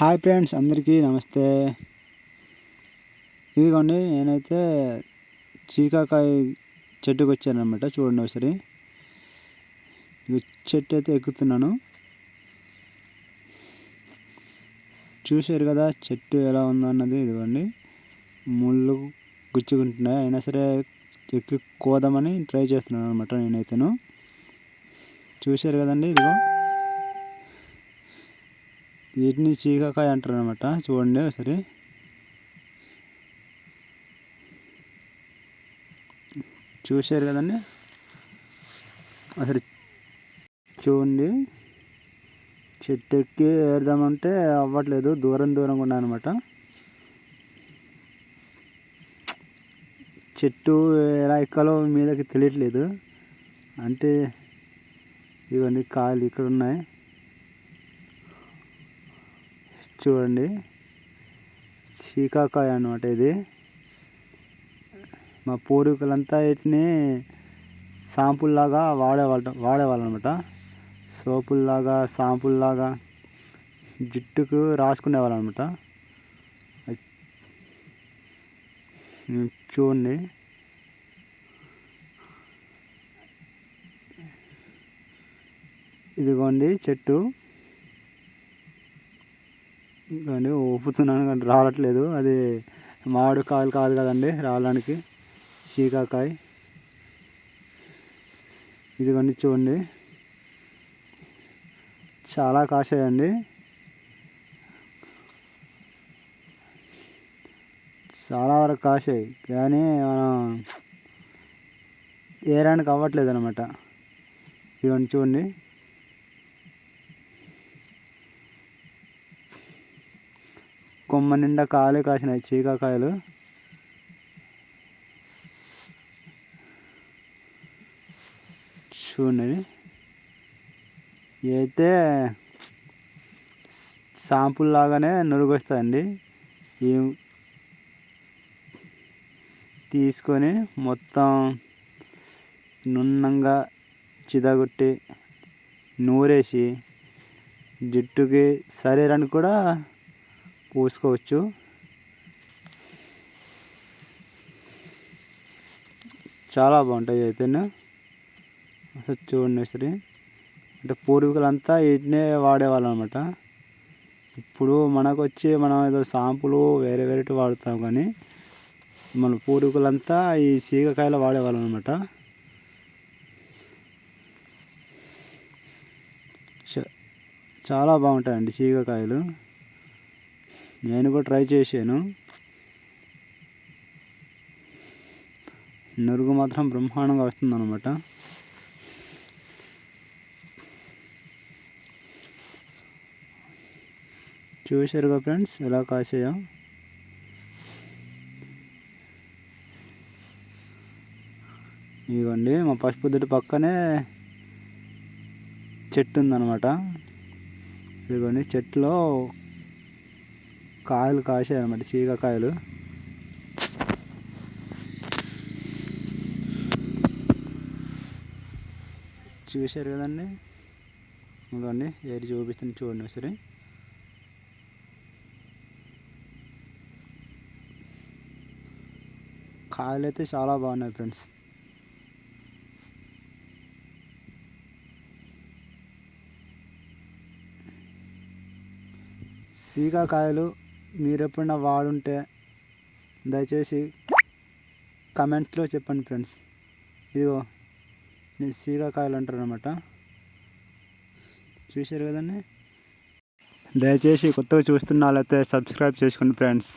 Hi friends అందరికీ నమస్తే. ఇదిగోండి నేనైతే చీకాకాయ చెట్టుకు వచ్చానమాట చూడండి ఒకసారి. ఇది చెట్టు అయితే ఎక్కుతున్నాను. చూశారు కదా చెట్టు ఎలా ఉందో అన్నది ఇదిగోండి. ముళ్ళు గుచ్చుకుంటున్నాయి. అయినా సరే ఎక్కి కోదామని ట్రై చేస్తున్నాను అనమాట నేనైతేను. చూశారు కదండి ఇదిగో. వీటిని చీకాకాయ అంటారు అనమాట చూడండి ఒకసారి. చూశారు కదండి? అసలు చూడండి. చెట్టు ఎక్కి ఏర్దామంటే అవ్వట్లేదు. దూరం దూరంగా ఉన్నాయన్నమాట చెట్టు ఎలా ఎక్కాలో మీదకి తెలియట్లేదు. అంటే ఇవన్నీ కాయలు ఇక్కడ ఉన్నాయి చూడండి. చీకాకాయ అనమాట ఇది. మా పూర్వీకులంతా వీటిని సాంపుల్లాగా వాడేవాళ్ళ వాడేవాళ్ళు అనమాట సోపుల్లాగా సాంపుల్లాగా జుట్టుకు రాసుకునేవాళ్ళు అనమాట చూడండి. ఇదిగోండి చెట్టు. కానీ ఊపుతున్నాను కానీ రావట్లేదు. అది మామిడి కాయలు కాదు కదండి రావడానికి. చీకాకాయ. ఇదిగోండి చూడండి. చాలా కాసాయండి. చాలా వరకు కాసాయి. కానీ మనం ఏరానికి అవ్వట్లేదు అనమాట ఇవన్నీ చూడండి. కొమ్మ నిండా కాలే కాసినాయి చీకాకాయలు. చూడండి. అయితే సాంపుల్ లాగానే నురుగు ఈ తీసుకొని మొత్తం నున్నంగా చిదగొట్టి నూరేసి జుట్టుకి శరీరానికి కూడా పూసుకోవచ్చు. చాలా బాగుంటాయి అయితేనే. అసలు చూడండి సరే అంటే పూర్వీకులంతా వీటినే వాడేవాళ్ళు అనమాట ఇప్పుడు మనకు వచ్చి మనం ఏదో షాంపులు వేరే వేరేటి వాడుతాం కానీ మన పూర్వీకులంతా ఈ సీగకాయలు వాడేవాళ్ళు అనమాట చాలా బాగుంటాయండి సీగకాయలు నేను కూడా ట్రై చేశాను. నురుగు మాత్రం బ్రహ్మాండంగా వస్తుందన్నమాట. చూశారుగా ఫ్రెండ్స్ ఎలా కాసాయో. ఇదిగోండి మా పసుపుద్దుటి పక్కనే చెట్టు ఉందన్నమాట. ఇదిగోండి చెట్టులో కాయలు కాసాయి అనమాట చీకకాయలు. చూశారు కదండి? ఇదిగోండి ఏది చూపిస్తుంది చూడండి ఒకసారి. కాయలు అయితే చాలా బాగున్నాయి ఫ్రెండ్స్. సీకాకాయలు మీరు ఎప్పుడైనా వాడుంటే దయచేసి కమెంట్స్లో చెప్పండి ఫ్రెండ్స్. ఇదిగో నేను సీకాకాయలు అంటారు అనమాట చూశారు కదండి? దయచేసి కొత్తగా చూస్తున్న వాళ్ళైతే సబ్స్క్రైబ్ చేసుకోండి ఫ్రెండ్స్.